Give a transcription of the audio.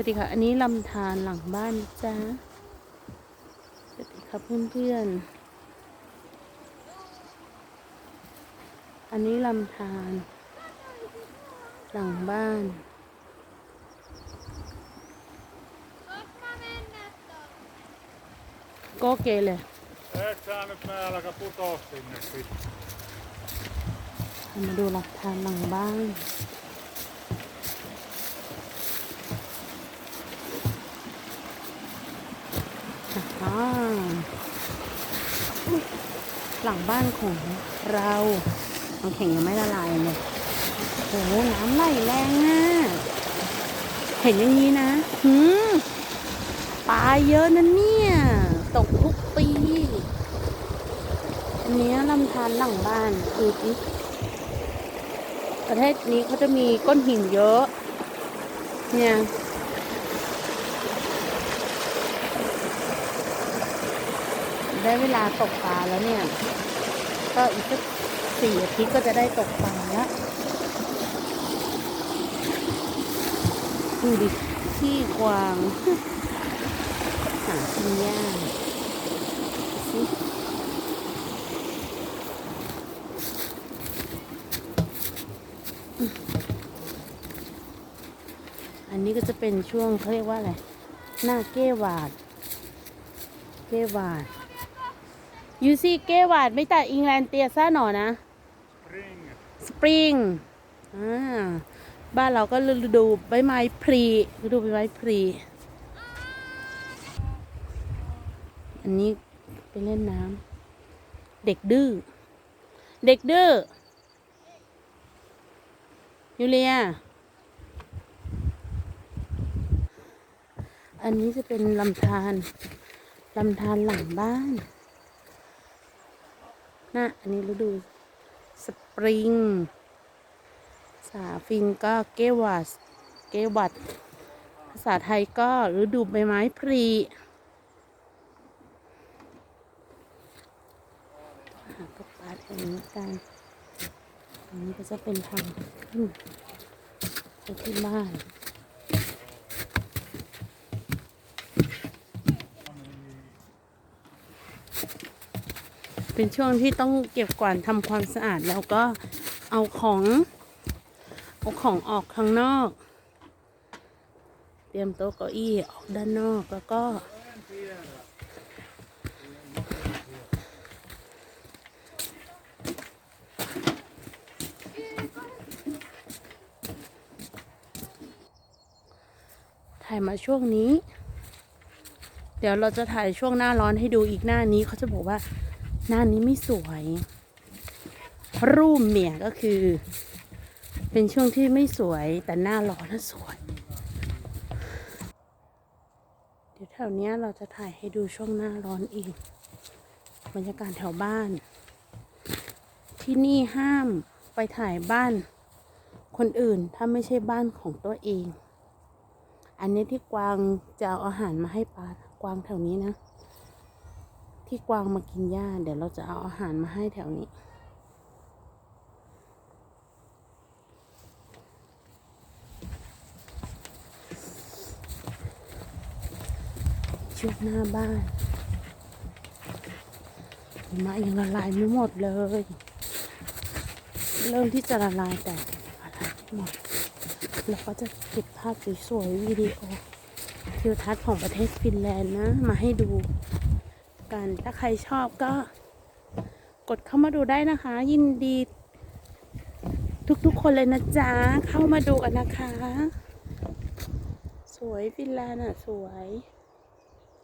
วัสดีค่ะ อันนี้ลำธารหลังบ้านนะจ้าสวัสดีครับเพื่อนๆ อันนี้ลำธารหลังบ้านก็เกเลย Et sä nyt määlläkä putoo sinne sitten. มาดูหลักฐานหลังบ้าน อ่าอุ๊ย หลังบ้านของเราน้ำแข็งยังไม่ละลายเลยโอ้โหน้ำไหลแรงอะ เห็นอย่างนี้นะหืมปลาเยอะนะเนี่ย ตกทุกปี อันนี้ลำธารหลังบ้านดูสิประเทศนี้เขาจะมีก้อนหินเยอะ เนี่ย ได้เวลาตกปลาแล้วเนี่ย ก็อีกสักสี่อาทิตย์ก็จะได้ตกปลาแล้วดูดิที่กวางหากินยากอันนี้ก็จะเป็นช่วงเขาเรียกว่าอะไร หน้าเก้หวาด เก้หวาด ยูซี่เกวาดไม่แต่อิงแลนเตียซ่าหนอนะ สปริงอ่าบ้านเราก็ฤดูใบไม้พรีฤดูใบไม้พรีอันนี้ไปเล่นน้ำเด็กดื้อเด็กดื้อยูเลีย อันนี้จะเป็นลำธารลำธารหลังบ้านะอันนี้ฤดูสปริงภาฟินก็เกวัสเกวัดภาษาไทยก็ฤดูใบไม้ผลิหาตกปลาแถวนี้กันอันนี้ก็จะเป็นทางขึ้นไปที่บ้าน เป็นช่วงที่ต้องเก็บกวาดทำความสะอาดแล้วก็เอาของเอาของออกข้างนอก เตรียมโต๊ะเก้าอี้ออกด้านนอกแล้วก็ถ่ายมาช่วงนี้ เดี๋ยวเราจะถ่ายช่วงหน้าร้อนให้ดูอีกหน้านี้เขาจะบอกว่า หน้านี้ไม่สวย รูปเนี่ยก็คือ เป็นช่วงที่ไม่สวยแต่หน้าร้อนน่ะสวย เดี๋ยวแถวเนี้ยเราจะถ่ายให้ดูช่วงหน้าร้อนอีก บรรยากาศแถวบ้าน ที่นี่ห้ามไปถ่ายบ้านคนอื่นถ้าไม่ใช่บ้านของตัวเอง อันนี้ที่กวางจะเอาอาหารมาให้ปลากวางแถวนี้นะ ที่กวางมากินหญ้า เดี๋ยวเราจะเอาอาหารมาให้แถวนี้ ชุดหน้าบ้านมะยังละลายไม่หมดเลย เริ่มที่จะละลายแต่ละลายไม่หมดแล้วก็จะเก็บภาพสวยๆวิดีโอทิวทัศน์ของประเทศฟินแลนด์นะ มาให้ดู กัน ถ้าใครชอบก็กดเข้ามาดูได้นะคะ ยินดี ทุกๆคนเลยนะจ๊ะ เข้ามาดูกันนะคะ สวยฟินแลนด์อะ สวย